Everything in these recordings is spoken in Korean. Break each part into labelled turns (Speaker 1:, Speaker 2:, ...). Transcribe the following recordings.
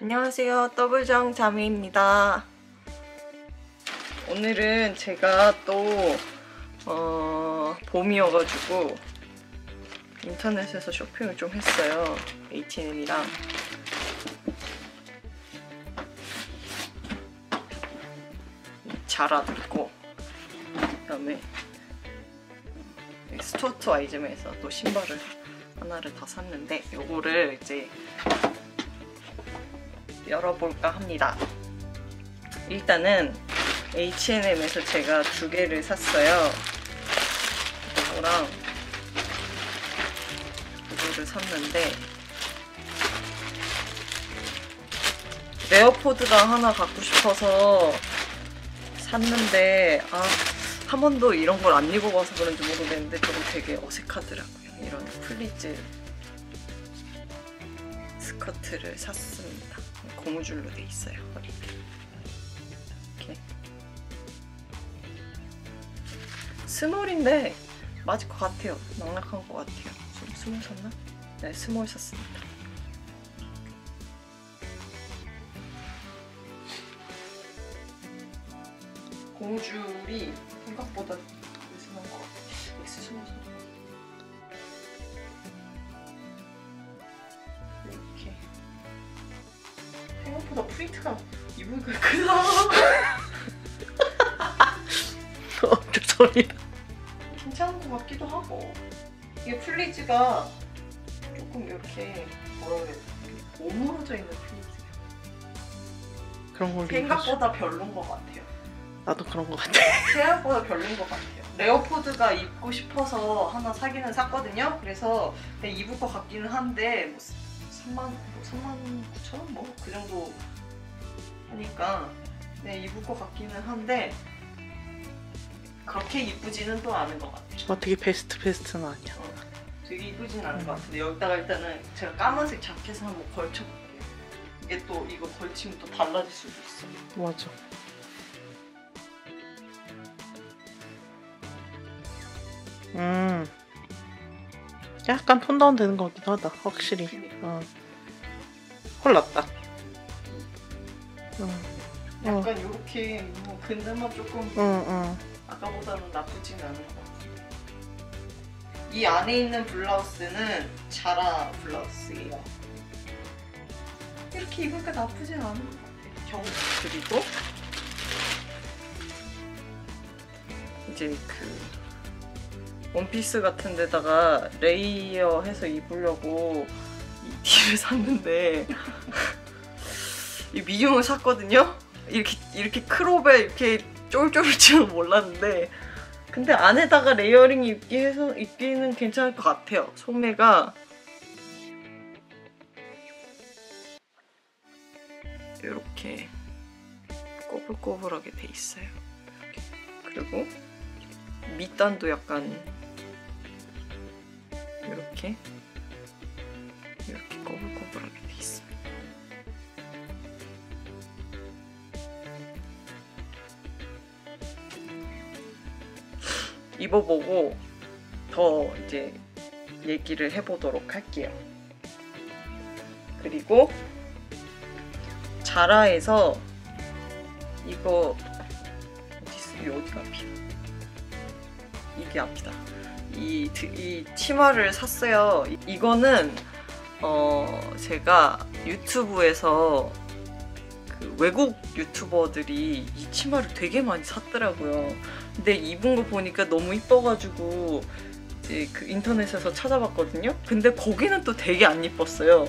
Speaker 1: 안녕하세요. 더블정 자매입니다. 오늘은 제가 또 어, 봄이어가지고 인터넷에서 쇼핑을 좀 했어요. H&M이랑 자라도 있고 그 다음에 스투어트 아이즘에서 또 신발을 하나를 더 샀는데 요거를 이제 열어볼까 합니다. 일단은 H&M에서 제가 두 개를 샀어요. 이거랑 이거를 샀는데 레어포드가 하나 갖고 싶어서 샀는데 아, 한 번도 이런 걸 안 입어봐서 그런지 모르겠는데 조금 되게 어색하더라고요. 이런 플리즈 스커트를 샀습니다. 고무줄로 돼 있어요. 허리에. 이렇게 스몰인데 맞을 것 같아요. 넉넉한 것 같아요. 좀 스몰 샀나? 네, 스몰 샀습니다. 고무줄이 생각보다 생각보다 프린트가 이분가 크다.
Speaker 2: 어, 죄송합니다.
Speaker 1: 괜찮은 것 같기도 하고 이게 플리즈가 조금 이렇게 뭐라 그래야 되나 오므러져 있는 플리즈예요.
Speaker 2: 그런 걸
Speaker 1: 생각보다 별론 것 같아요.
Speaker 2: 나도 그런 것 같아.
Speaker 1: 생각보다 별론 것 같아요. 레오포드가 입고 싶어서 하나 사기는 샀거든요. 그래서 그냥 입을 것 같기는 한데 뭐 3만 뭐 3만 9천 원? 뭐 그 정도 하니까 네 입을 것 같기는 한데 그렇게 이쁘지는 또 않은 것 같아요.
Speaker 2: 뭐 되게 베스트 베스트는 아니야.
Speaker 1: 어, 되게 이쁘진 않은 것 같은데 여기다가 일단은 제가 까만색 자켓을 한번 걸쳐볼게요. 이게 또 이거 걸치면 또 달라질 수도 있어.
Speaker 2: 맞아. 음. 약간 톤 다운 되는 것 같기도 하다. 확실히. 어. 홀랐다. 응. 어.
Speaker 1: 약간 이렇게 뭐 근데만 조금
Speaker 2: 응, 응.
Speaker 1: 아까보다는 나쁘진 않은 것 같아요. 이 안에 있는 블라우스는 자라 블라우스예요. 이렇게 입으니까 나쁘진 않은 것 같아요. 경 그리고 이제 그 원피스 같은 데다가 레이어 해서 입으려고 이 티를 샀는데 이 미용을 샀거든요. 이렇게 이렇게 크롭에 이렇게 쫄쫄 줄은 몰랐는데 근데 안에다가 레이어링 입기 해서 입기는 괜찮을 것 같아요. 소매가 이렇게 꼬불꼬불하게 돼 있어요. 이렇게. 그리고 밑단도 약간 이렇게 이렇게 꼬불꼬불하게 돼 있어요. 입어보고 더 이제 얘기를 해보도록 할게요. 그리고 자라에서 이거 어디 있어? 이 어디가 앞이야? 이게 앞이다. 이, 드- 이 치마를 샀어요. 이- 이거는 어 제가 유튜브에서 그 외국 유튜버들이 이 치마를 되게 많이 샀더라고요. 근데 입은 거 보니까 너무 이뻐가지고 그 인터넷에서 찾아봤거든요. 근데 거기는 또 되게 안 이뻤어요.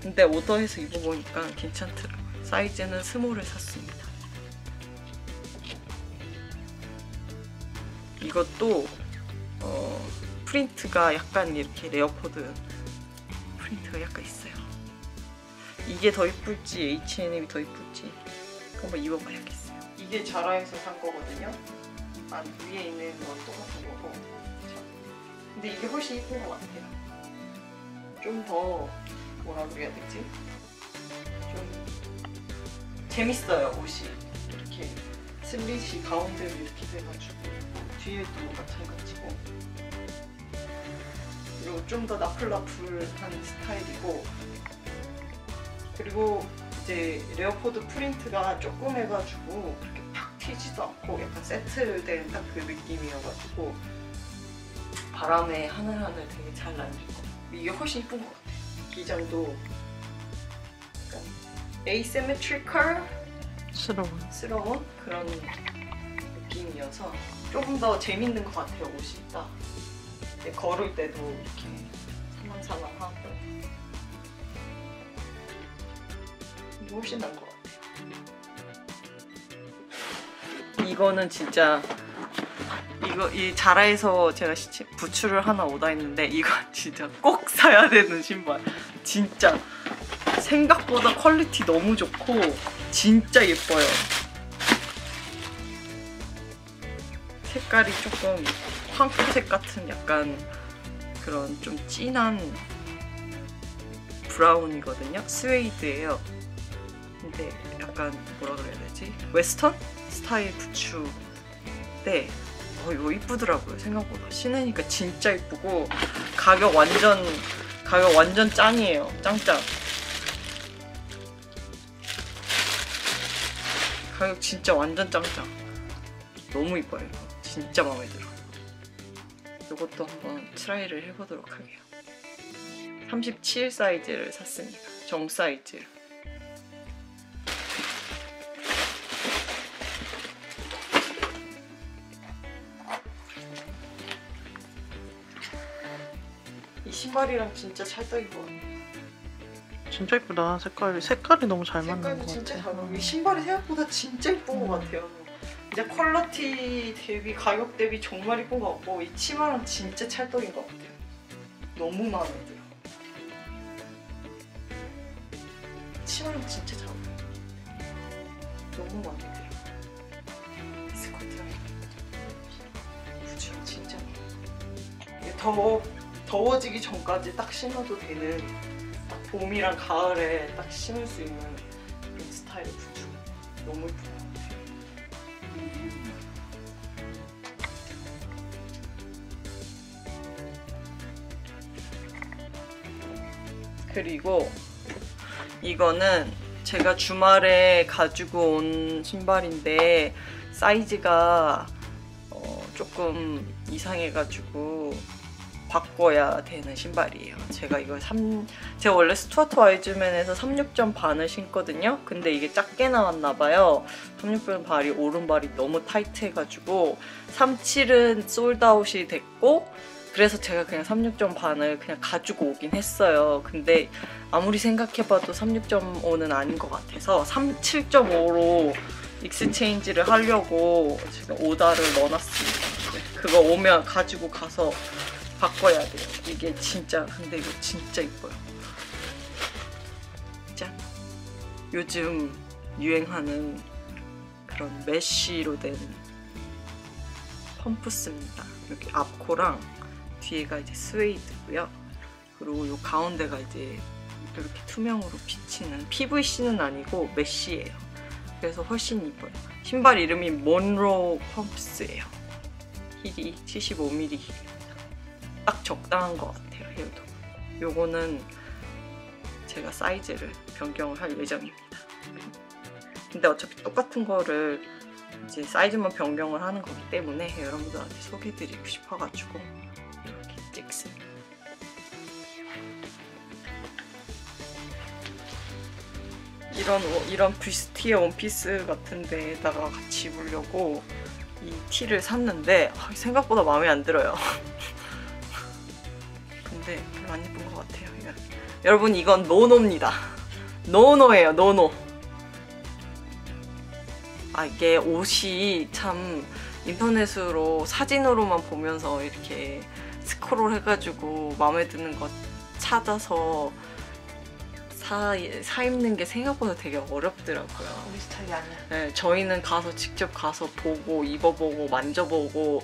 Speaker 1: 근데 오더해서 입어보니까 괜찮더라고요. 사이즈는 스몰을 샀습니다. 이것도 어, 프린트가 약간 이렇게 레어코드 프린트가 약간 있어요. 이게 더 이쁠지 H&M이 더 이쁠지 한번 입어봐야겠어요. 이게 자라에서 산 거거든요. 안 위에 있는 건 똑같은 거고. 자, 근데 이게 훨씬 이쁜 것 같아요. 좀 더 뭐라 그래야 되지? 좀 재밌어요 옷이 이렇게 슬릿이 가운데로 이렇게 돼가지고 뒤에도 마찬가지고. 그리고 좀 더 나풀나풀한 스타일이고. 그리고 이제 레오포드 프린트가 조금 해가지고 그렇게 팍 튀지도 않고 약간 세트된 딱 그 느낌이어가지고 바람에 하늘하늘 되게 잘 날리고. 이게 훨씬 이쁜 것 같아요. 기장도 약간 asymmetrical
Speaker 2: 스러운.
Speaker 1: 스러운 그런 느낌이어서 조금 더 재밌는 것 같아요 옷이 딱. 걸을 때도 이렇게 살랑살랑하고. 이게 훨씬 나은 것 같아요. 이거는 진짜 이거 이 자라에서 제가 시- 부츠를 하나 오다 했는데 이거 진짜 꼭 사야 되는 신발. 진짜 생각보다 퀄리티 너무 좋고 진짜 예뻐요. 색깔이 조금 황토색 같은 약간 그런 좀 진한 브라운이거든요. 스웨이드예요. 근데 약간 뭐라 그래야 되지? 웨스턴 스타일 부츠인데 어 이거 이쁘더라고요 생각보다 신으니까 진짜 이쁘고 가격 완전 가격 완전 짱이에요 짱짱 가격 진짜 완전 짱짱. 너무 이뻐요. 이거. 진짜 마음에 들어. 이것도 한번 트라이를 해보도록 할게요. 37 사이즈를 샀으니까 정 사이즈. 이 신발이랑 진짜 찰떡인 것 같아.
Speaker 2: 진짜 이쁘다. 색깔이 색깔이 너무 잘 맞는 것
Speaker 1: 진짜
Speaker 2: 같아.
Speaker 1: 잘 나와. 이 신발이 생각보다 진짜 이쁜
Speaker 2: 음.
Speaker 1: 것 같아요. 이제 퀄리티 대비 가격 대비 정말 이쁜 것 같고 이 치마랑 진짜 찰떡인 것 같아요. 너무 마음에 들어. 치마랑 진짜 잘 어울려. 너무 마음에 들어. 이 스커트랑 부츠랑 진짜 마음에 들어. 더워 더워지기 전까지 딱 신어도 되는 딱 봄이랑 가을에 딱 신을 수 있는 그런 스타일의 부츠 너무 같아요. 그리고 이거는 제가 주말에 가지고 온 신발인데 사이즈가 어, 조금 이상해가지고 바꿔야 되는 신발이에요. 제가 이걸 3, 제가 원래 스튜어트 와이즈맨에서 36점 반을 신거든요. 근데 이게 작게 나왔나 봐요. 36점 발이 오른발이 너무 타이트해가지고 37은 솔드아웃이 됐고 그래서 제가 그냥 36점 반을 그냥 가지고 오긴 했어요. 근데 아무리 생각해봐도 36.5는 아닌 것 같아서 37.5로 익스체인지를 하려고 지금 오다를 넣어놨습니다. 네, 그거 오면 가지고 가서 바꿔야 돼요. 이게 진짜 근데 이거 진짜 이뻐요. 짠. 요즘 유행하는 그런 메쉬로 된 펌프스입니다. 여기 앞코랑 뒤에가 이제 스웨이드고요. 그리고 요 가운데가 이제 이렇게 투명으로 비치는 PVC는 아니고 메쉬예요. 그래서 훨씬 이뻐요. 신발 이름이 몬로 펌프스예요. 힐이 75mm 힐입니다. 딱 적당한 것 같아요. 힐도. 요거는 제가 사이즈를 변경을 할 예정입니다. 근데 어차피 똑같은 거를 이제 사이즈만 변경을 하는 거기 때문에 여러분들한테 소개해드리고 싶어가지고 이렇게 찍습니다. 이런 워- 이런 뷰스티의 원피스 같은 데다가 같이 입으려고 이 티를 샀는데 아, 생각보다 마음에 안 들어요. 근데 별로 안 예쁜 것 같아요. 여러분 이건 노노입니다. 노노예요, 노노. 아 이게 옷이 참 인터넷으로 사진으로만 보면서 이렇게 스크롤 해가지고 마음에 드는 것 찾아서 사, 사 입는 게 생각보다 되게 어렵더라고요.
Speaker 2: 우리 스타일이 아니야.
Speaker 1: 네, 저희는 가서 직접 가서 보고 입어보고 만져보고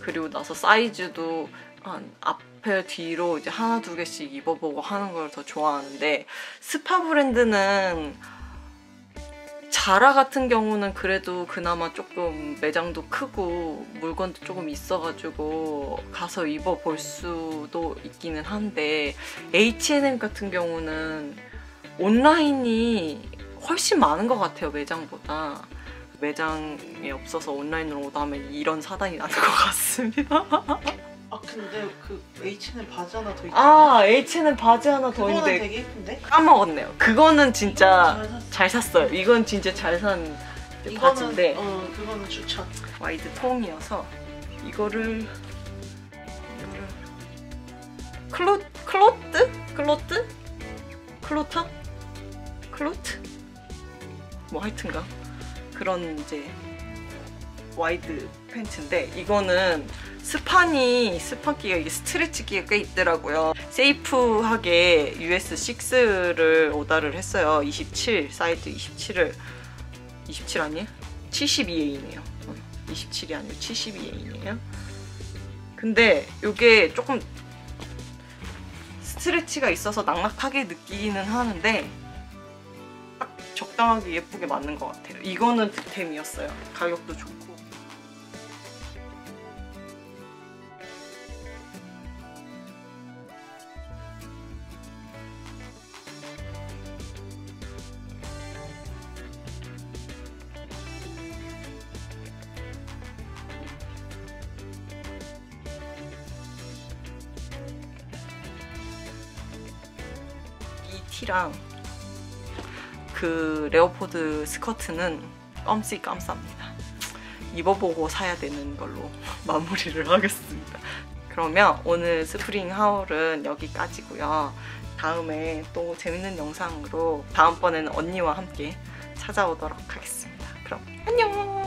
Speaker 1: 그리고 나서 사이즈도 한 앞 에 뒤로 이제 하나 두 개씩 입어보고 하는 걸 더 좋아하는데 스파 브랜드는 자라 같은 경우는 그래도 그나마 조금 매장도 크고 물건도 조금 있어가지고 가서 입어볼 수도 있기는 한데 H&M 같은 경우는 온라인이 훨씬 많은 것 같아요 매장보다. 매장에 없어서 온라인으로 오다면 이런 사단이 나는 것 같습니다
Speaker 2: 아 근데 그 H&M 바지 하나 더 있잖아.
Speaker 1: 아 H는 바지 하나 더
Speaker 2: 그거는
Speaker 1: 있는데
Speaker 2: 되게 예쁜데?
Speaker 1: 까먹었네요 그거는 진짜
Speaker 2: 잘 샀어.
Speaker 1: 잘 샀어요 이건 진짜 잘 산 바지인데
Speaker 2: 어 그거는 추천.
Speaker 1: 와이드 통이어서 이거를 이거를 클로 클로트 클로트 클로터 클로트 뭐 하여튼가 그런 이제 와이드 팬츠인데 이거는 스판이 스판기가 이게 스트레치기가 꽤 있더라고요. 세이프하게 US6를 오더를 했어요. 27 사이즈 27을 27 아니에요? 72A네요. 27이 아니고 72A네요. 근데 이게 조금 스트레치가 있어서 낙낙하게 느끼기는 하는데 딱 적당하게 예쁘게 맞는 것 같아요. 이거는 득템이었어요. 가격도 좋고. 티랑 그 레오포드 스커트는 껌씨 깜쌉니다. 입어보고 사야 되는 걸로 마무리를 하겠습니다. 그러면 오늘 스프링 하울은 여기까지고요. 다음에 또 재밌는 영상으로 다음번에는 언니와 함께 찾아오도록 하겠습니다. 그럼 안녕!